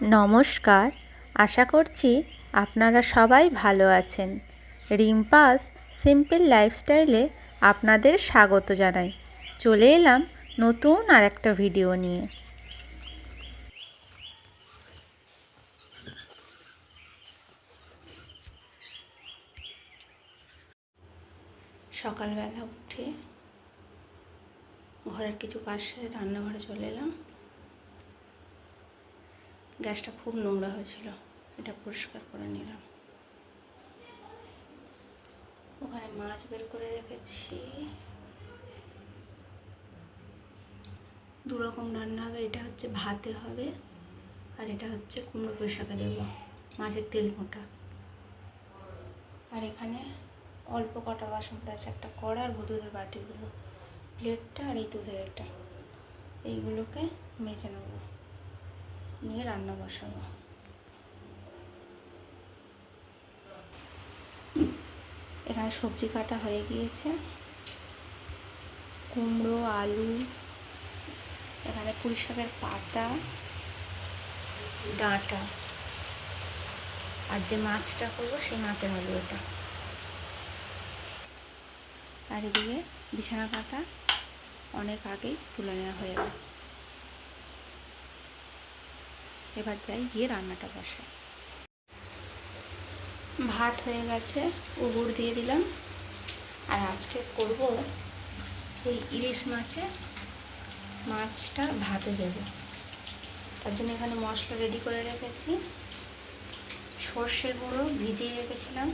নমস্কার, আশা করছি আপনারা সবাই ভালো আছেন। রিম্পাস সিম্পল লাইফস্টাইলে আপনাদের স্বাগত জানাই। চলে এলাম নতুন আর একটা ভিডিও নিয়ে। সকালবেলা উঠে ঘরের কিছু কাজ সেরে রান্নাঘরে চলে এলাম। গ্যাসটা খুব নোংরা হয়েছিল। এটা পরিষ্কার করে নিলাম। ওখানে মাছ বের করে রেখেছি। দুরকম রান্না হবে, এটা হচ্ছে ভাতে হবে আর এটা হচ্ছে কুমড়ো পুঁই শাকে দেবো, মাছের তেল মোটা। আর এখানে অল্প কটা বাসন আছে একটা কড়া আর দুধের বাটিগুলো, প্লেটটা আর এই দুধের এটা এইগুলোকে মেজে নেব। নিয়ে রান্না বসাবো। এখানে সবজি কাটা হয়ে গিয়েছে। কুমড়ো, আলু, এখানে পুঁই শাকের পাতা, ডাঁটা। আর যে মাছটা করব সেই মাছের হবে ওটা আর এদিকে বিছানা পাতা অনেক আগেই তুলে নেওয়া হয়ে গেছে। এবার যাই গিয়ে রান্নাটা বসাই। ভাত হয়ে গেছে উগুর দিয়ে দিলাম। আর আজকে করব ওই ইলিশ মাছে, মাছটা ভাতে দেবো। তার জন্য এখানে মশলা রেডি করে রেখেছি। সর্ষে গুঁড়ো ভিজিয়ে রেখেছিলাম।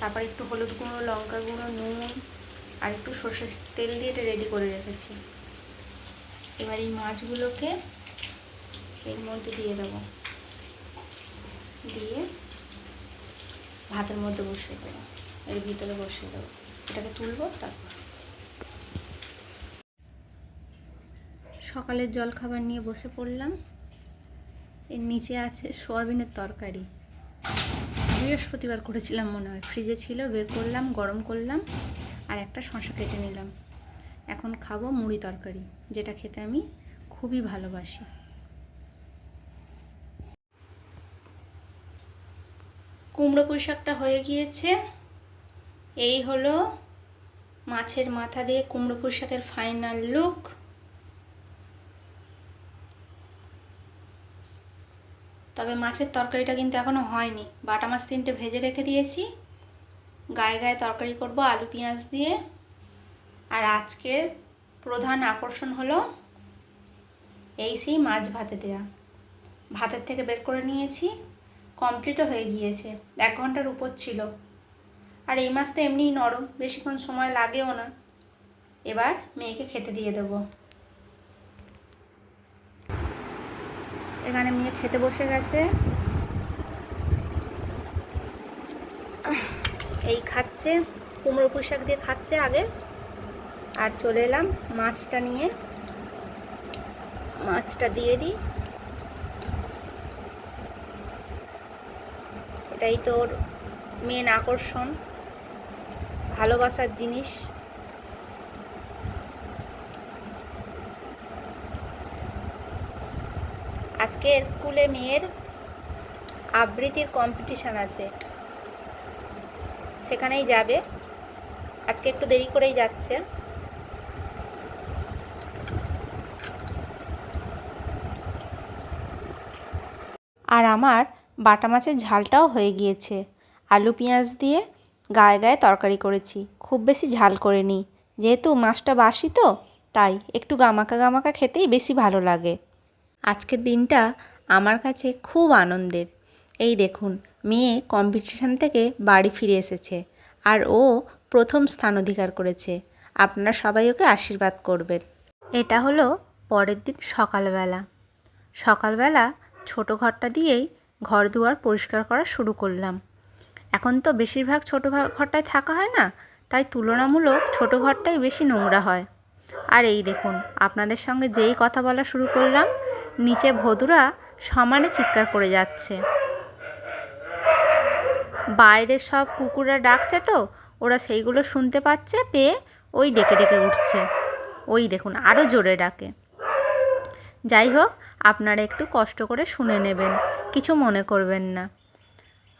তারপর একটু হলুদ গুঁড়ো, লঙ্কা গুঁড়ো, নুন, আর একটু সর্ষের তেল দিয়ে এটা রেডি করে রেখেছি। এবার এই মাছগুলোকে এর মধ্যে দিয়ে দেবো। দিয়ে ভাতের মধ্যে বসিয়ে দেবো। এর ভিতরে বসিয়ে দেবো। এটাকে তুলবো, তারপর। সকালের জল খাবার নিয়ে বসে পড়লাম। এর নিচে আছে সোয়াবিনের তরকারি। বৃহস্পতিবার করেছিলাম মনে হয়। ফ্রিজে ছিল, বের করলাম, গরম করলাম আর একটা শশা কেটে নিলাম। এখন খাব মুড়ি তরকারি, যেটা খেতে আমি খুবই ভালোবাসি। কুমড়ো পুঁই হয়ে গিয়েছে। এই হলো মাছের মাথা দিয়ে কুমড়ো পুঁই ফাইনাল লুক তবে মাছের তরকারিটা কিন্তু এখনও হয়নি। বাটা মাছ তিনটে ভেজে রেখে দিয়েছি। গায়ে গায়ে তরকারি করব আলু পেঁয়াজ দিয়ে। আর আজকের প্রধান আকর্ষণ হলো এই সেই মাছ ভাতে দেয়া। ভাতের থেকে বের করে নিয়েছি। কমপ্লিটও হয়ে গিয়েছে। এক ঘণ্টার উপর ছিল। আর এই মাছ তো এমনিই নরম, বেশিক্ষণ সময় লাগেও না। এবার মেয়েকে খেতে দিয়ে দেব। এখানে মেয়ে খেতে বসে গেছে। এই খাচ্ছে, কুমড়ো পুঁই শাক দিয়ে খাচ্ছে আগে। আর চলে এলাম মাছটা নিয়ে। মাছটা দিয়ে দিই। এটাই তোর মেন আকর্ষণ। ভালোবাসার জিনিস। আজকে স্কুলে মেয়ের আবৃত্তির কম্পিটিশান আছে। সেখানেই যাবে। আজকে একটু দেরি করেই যাচ্ছে। আর আমার বাটা মাছের ঝালটাও হয়ে গিয়েছে। আলু পেঁয়াজ দিয়ে গায়ে গায়ে তরকারি করেছি। খুব বেশি ঝাল করে নিই যেহেতু মাছটা বাসি তো, তাই একটু গামাকা গামাকা খেতেই বেশি ভালো লাগে। আজকের দিনটা আমার কাছে খুব আনন্দের। এই দেখুন, মেয়ে কম্পিটিশান থেকে বাড়ি ফিরে এসেছে আর ও প্রথম স্থান অধিকার করেছে। আপনারা সবাই ওকে আশীর্বাদ করবেন। এটা হলো পরের দিন সকালবেলা। সকালবেলা ছোটো ঘরটা দিয়েই ঘর দুয়ার পরিষ্কার করা শুরু করলাম। এখন তো বেশিরভাগ ছোটো ঘরটায় থাকা হয় না, তাই তুলনামূলক ছোটো ঘরটাই বেশি নোংরা হয়। আর এই দেখুন, আপনাদের সঙ্গে যেই কথা বলা শুরু করলাম, নিচে ভদুরা সমানে চিৎকার করে যাচ্ছে। বাইরে সব কুকুররা ডাকছে তো, ওরা সেইগুলো শুনতে পাচ্ছে, পেয়ে ওই ডেকে ডেকে উঠছে। ওই দেখুন আরও জোরে ডাকে। যাই হোক আপনারা একটু কষ্ট করে শুনে নেবেন, কিছু মনে করবেন না।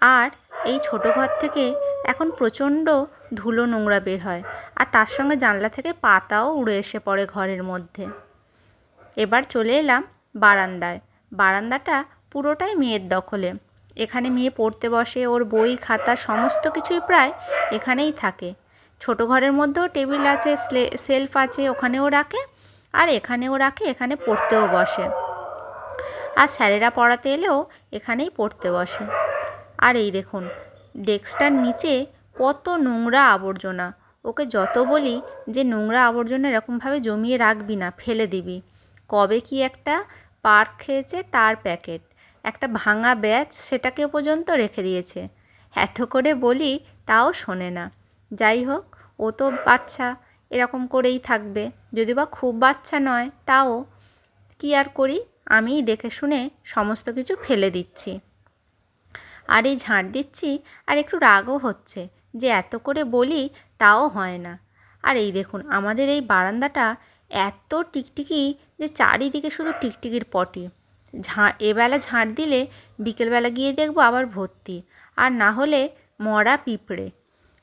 আর এই ছোট ঘর থেকে এখন প্রচণ্ড ধুলো নোংরা বের হয়, আর তার সঙ্গে জানলা থেকে পাতাও উড়ে এসে পড়ে ঘরের মধ্যে। এবার চলে এলাম বারান্দায়। বারান্দাটা পুরোটাই মেয়ের দখলে। এখানে মেয়ে পড়তে বসে, ওর বই, খাতা, সমস্ত কিছুই প্রায় এখানেই থাকে। ছোট ঘরের মধ্যেও টেবিল আছে সেলফ আছে, ওখানেও রাখে, আর এখানেও রাখে, এখানে পড়তেও বসে। আর স্যারেরা পড়াতে এলেও এখানেই পড়তে বসে। আর এই দেখুন ডেস্কটার নিচে কত নোংরা আবর্জনা। ওকে যত বলি যে নোংরা আবর্জনা এরকমভাবে জমিয়ে রাখবি না, ফেলে দিবি। কবে কি একটা পার্ক খেয়েছে তার প্যাকেট। একটা ভাঙা ব্যাচ সেটাকে পর্যন্ত রেখে দিয়েছে। এত করে বলি তাও শোনে না। যাই হোক, ও তো বাচ্চা, এরকম করেই থাকবে। যদি বা খুব বাচ্চা নয়, তাও কি আর করি? আমিই দেখে শুনে সমস্ত কিছু ফেলে দিচ্ছি। আর এই ঝাঁট দিচ্ছি, আর একটু রাগও হচ্ছে যে এত করে বলি তাও হয় না। আর এই দেখুন, আমাদের এই বারান্দাটা এত টিকটিকি যে চারিদিকে শুধু টিকটিকির পটি। ঝাঁ, এবেলা ঝাঁট দিলে বিকেলবেলা গিয়ে দেখব আবার ভর্তি। আর না হলে মরা পিঁপড়ে।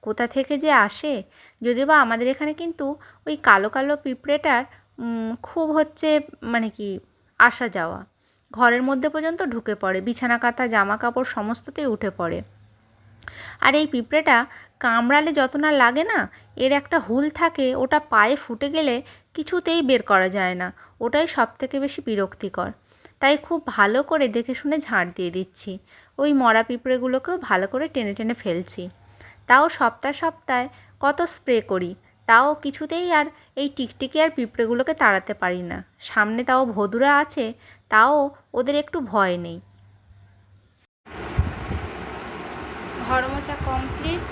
কোথা থেকে যে আসে? যদিও বা আমাদের এখানে কিন্তু ওই কালো কালো পিঁপড়েটার খুব হচ্ছে মানে কি আসা যাওয়া। ঘরের মধ্যে পর্যন্ত ঢুকে পড়ে, বিছানা, কাঁথা জামা কাপড় সমস্ততেই উঠে পড়ে। আর এই পিঁপড়েটা কামড়ালে যত না লাগে না, এর একটা হুল থাকে, ওটা পায়ে ফুটে গেলে কিছুতেই বের করা যায় না। ওটাই সব থেকে বেশি বিরক্তিকর। তাই খুব ভালো করে দেখে শুনে ঝাড় দিয়ে দিচ্ছি। ওই মরা পিঁপড়েগুলোকেও ভালো করে টেনে টেনে ফেলছি। তাও সপ্তাহ সপ্তাহে কত স্প্রে করি? তাও কিছুতেই আর এই টিকটিকি আর পিঁপড়েগুলোকে তাড়াতে পারি না। সামনে তাও ভদুরা আছে, তাও ওদের একটু ভয় নেই। ঘর মোচা কমপ্লিট।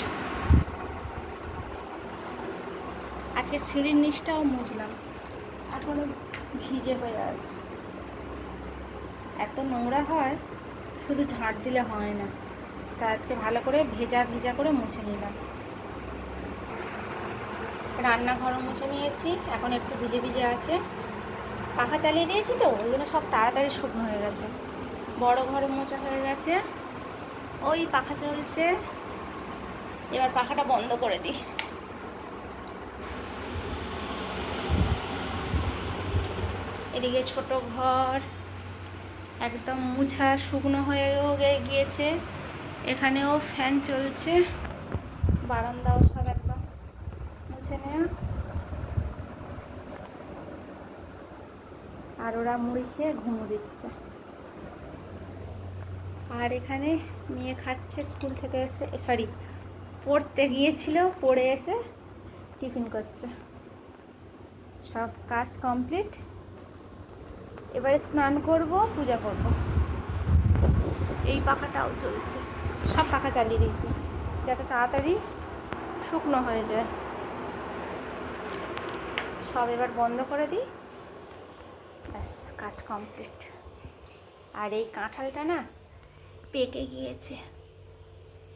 আজকে সিঁড়ির নিচটাও মুছলাম। এখনও ভিজে হয়ে আছে। এত নোংরা হয়, শুধু ঝাঁট দিলে হয় না। তা আজকে ভালো করে ভেজা ভেজা করে মুছে নিলাম। রান্নাঘরও মুছে নিয়েছি, এখন একটু ভিজে ভিজে আছে। পাখা চালিয়ে দিয়েছি তো, ওই জন্য সব তাড়াতাড়ি শুকনো হয়ে গেছে। বড় ঘরে মোচা হয়ে গেছে। ওই পাখা চলছে। এবার পাখাটা বন্ধ করে দিই। এদিকে ছোট ঘর, একদম মুছা, শুকনো হয়েও গিয়েছে। এখানেও ফ্যান চলছে। বারান্দাও সব একদম মুছে নেওয়া আর ওরা মুড়ি খেয়ে ঘুমো দিচ্ছে। আর এখানে মেয়ে খাচ্ছে, স্কুল থেকে এসে সরি পড়তে গিয়েছিল, পড়ে এসে টিফিন করছে। সব কাজ কমপ্লিট। এবারে স্নান করব, পূজা করব। এই পাখাটাও চলছে। সব পাখা চালিয়ে দিয়েছি, যাতে তাড়াতাড়ি শুকনো হয়ে যায়। সব এবার বন্ধ করে দিই। ব্যাস, কাজ কমপ্লিট আর এই কাঁঠালটা না পেকে গিয়েছে।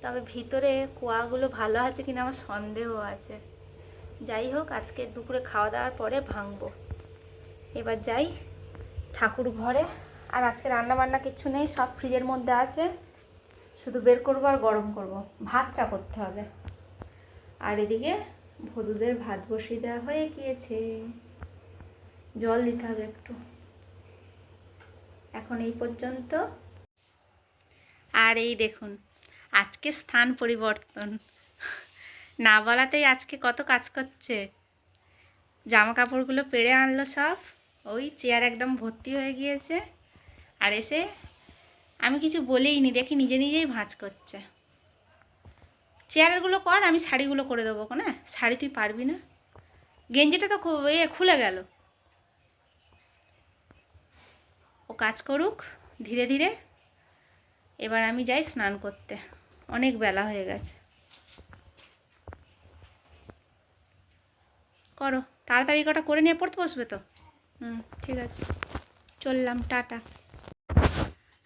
তবে ভিতরে কোয়াগুলো ভালো আছে কিনা আমার সন্দেহ আছে। যাই হোক, আজকে দুপুরে খাওয়া দাওয়ার পরে ভাঙবো। এবার যাই ঠাকুর ঘরে। আর আজকে রান্না বান্না কিচ্ছু নেই, সব ফ্রিজের মধ্যে আছে। শুধু বের করব আর গরম করব। ভাতটা করতে হবে। আর এদিকে ভদুদের ভাত বসিয়ে দেওয়া হয়ে গিয়েছে। জল দিতে হবে একটু। এখন এই পর্যন্ত। আর এই দেখুন, আজকে স্থান পরিবর্তন। না বলাতেই আজকে কত কাজ করছে। জামা কাপড়গুলো পেরে আনলো সব। ওই চেয়ার একদম ভর্তি হয়ে গিয়েছে। আর এসে আমি কিছু বলেই নি দেখি নিজে নিজেই ভাঁজ করছে। চেয়ারগুলো কর, আমি শাড়িগুলো করে দেবো না? শাড়ি তুই পারবি না? গেঞ্জিটা তো এ, খুলে গেল। ও কাজ করুক, ধীরে ধীরে। এবার আমি যাই স্নান করতে। অনেক বেলা হয়ে গেছে। করো, তাড়াতাড়ি কটা করে নিয়ে পড়তে বসবে তো? হুম, ঠিক আছে। চললাম, টাটা।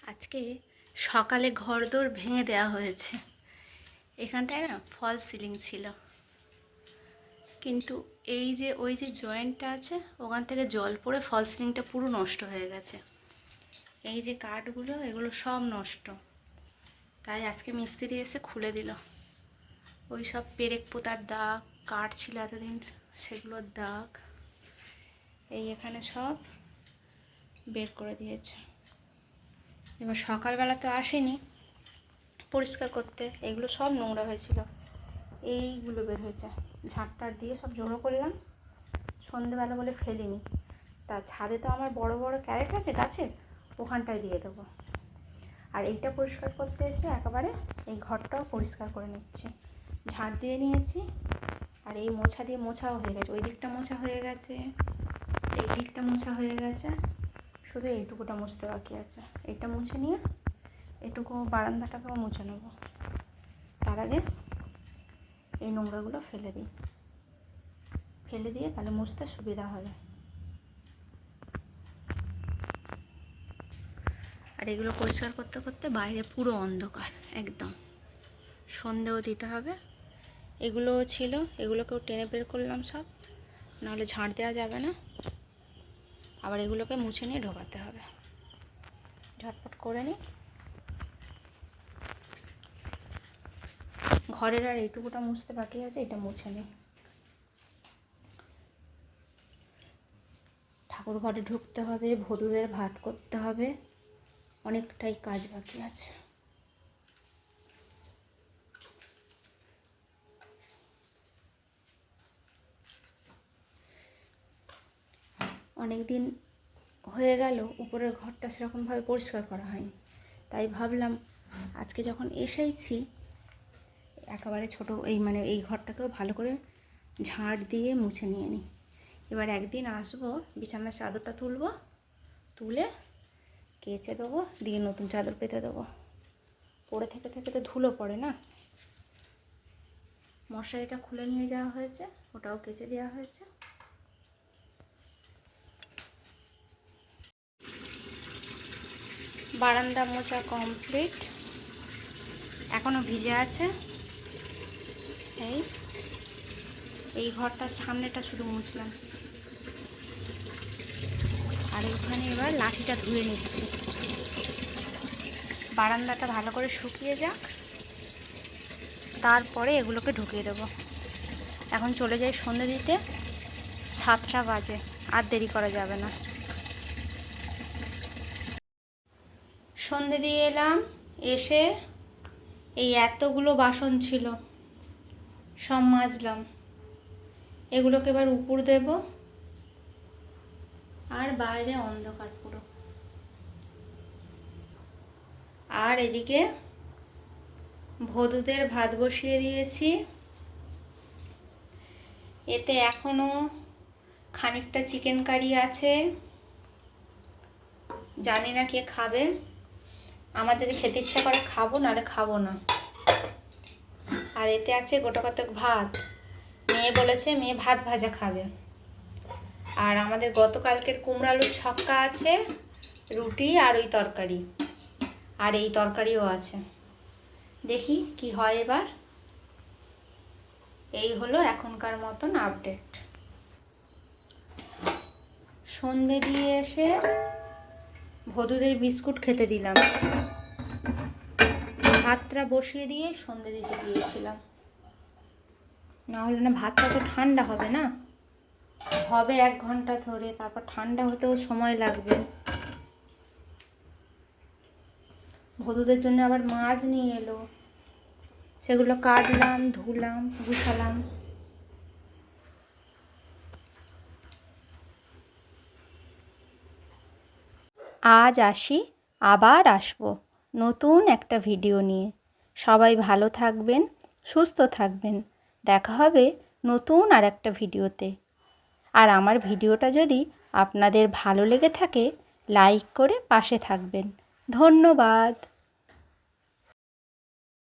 আজকে সকালে ঘরদোর ভেঙে দেওয়া হয়েছে। এখানটায় না ফল সিলিং ছিল। কিন্তু এই যে, ওই যে জয়েন্টটা আছে, ওখান থেকে জল পড়ে ফল সিলিংটা পুরো নষ্ট হয়ে গেছে। এই যে কাঠগুলো, এগুলো সব নষ্ট। তাই আজকে মিস্ত্রি এসে খুলে দিল। ওই সব পেরেক পোতার দাগ, কাঠ ছিল এতদিন, সেগুলোর দাগ, এই এখানে সব বের করে দিয়েছে। এবার সকালবেলা তো আসেনি। পরিষ্কার করতে, এগুলো সব নোংরা হয়েছিল। এইগুলো বের হয়েছে। ঝাঁটটার দিয়ে সব জড়ো করলাম। সন্ধেবেলা বলে ফেলিনি। তা ছাদে তো আমার বড় বড় ক্যারেট আছে, গাছের, ওখানটায় দিয়ে দেবো। আর এইটা পরিষ্কার করতে এসে একেবারে এই ঘরটাও পরিষ্কার করে নিচ্ছি। ঝাঁট দিয়ে নিয়েছি, আর এই মোছা দিয়ে মোছাও হয়ে গেছে। ওই দিকটা মোছা হয়ে গেছে, এই দিকটা মোছা হয়ে গেছে। শুধু এইটুকুটা মুছতে বাকি আছে। এটা মুছে নিয়ে এটুকু বারান্দাটাকেও মুছে নেব। তার আগে এই নোংরাগুলো ফেলে দিই। ফেলে দিয়ে তাহলে মুছতে সুবিধা হবে। আর এগুলো পরিষ্কার করতে করতে বাইরে পুরো অন্ধকার, একদম। সন্ধেও দিতে হবে। এগুলোও ছিল, এগুলোকেও টেনে বের করলাম সব। নাহলে ঝাঁট দেওয়া যাবে না। আবার এগুলোকে মুছে নিয়ে ঢোকাতে হবে। ঝটপট করে নিই। ঘরের আর এইটুকুটা মুছতে বাকি আছে, এটা মুছে নিই ঠাকুর ঘরে ঢুকতে হবে, ভদুদের ভাত করতে হবে, অনেকটাই কাজ বাকি আছে। অনেক দিন হয়ে গেল, উপরের ঘরটা সেরকমভাবে পরিষ্কার করা হয়নি। তাই ভাবলাম, আজকে যখন এসেইছি একেবারে ছোট এই মানে এই ঘরটাকেও ভালো করে ঝাড় দিয়ে মুছে নিয়ে নিই। এবার একদিন আসব, বিছানার চাদরটা তুলব, তুলে কেচে দেবো, দিয়ে নতুন চাদর পেতে দেবো। পড়ে থেকে থেকে তো ধুলো পড়ে না? মশারিটা খুলে নিয়ে যাওয়া হয়েছে, ওটাও কেচে দেওয়া হয়েছে। বারান্দা মোছা কমপ্লিট। এখনও ভিজে আছে। এই এই ঘরটার সামনেটা শুধু মুছলাম। আর এখানে এবার লাঠিটা ধুয়ে নিচ্ছি। বারান্দাটা ভালো করে শুকিয়ে যাক, তারপরে এগুলোকে ঢুকিয়ে দেবো। এখন চলে যাই সন্ধে দিতে, সাতটা বাজে, আর দেরি করা যাবে না। সন্ধে দিয়ে এলাম, এসে এই এতগুলো বাসন ছিল। সব মাজলাম। এগুলোকে এবার উপর দেব আর বাইরে অন্ধকার পুরো। আর এদিকে ভদুদের ভাত বসিয়ে দিয়েছি। এতে এখনও খানিকটা চিকেন কারি আছে। জানি না কে খাবে। আমার যদি খেতে ইচ্ছা করে খাব, নাহলে খাব না। আর এতে আছে গোটা কতক ভাত। মেয়ে বলেছে মেয়ে ভাত ভাজা খাবে। আর আমাদের গতকালকের কুমড়ো আলুর ছক্কা আছে, রুটি আর ওই তরকারি। আর এই তরকারিও আছে। দেখি কি হয় এবার। এই হলো এখনকার মতন আপডেট সন্ধে দিয়ে এসে ভদুদের বিস্কুট খেতে দিলাম। ভাতটা বসিয়ে দিয়ে সন্ধে দিতে দিয়েছিলাম না হলে না ভাতটা তো ঠান্ডা হবে না? হবে এক ঘণ্টা ধরে, তারপর ঠান্ডা হতেও সময় লাগবে। ভদুদের জন্য আবার মাছ নিয়ে এলো। সেগুলো কাটলাম, ধুলাম, গুছালাম। আজ আসি, আবার আসব। নতুন একটা ভিডিও নিয়ে। সবাই ভালো থাকবেন, সুস্থ থাকবেন। দেখা হবে নতুন আর একটা ভিডিওতে। আর আমার ভিডিওটা যদি আপনাদের ভালো লেগে থাকে, লাইক করে পাশে থাকবেন। ধন্যবাদ।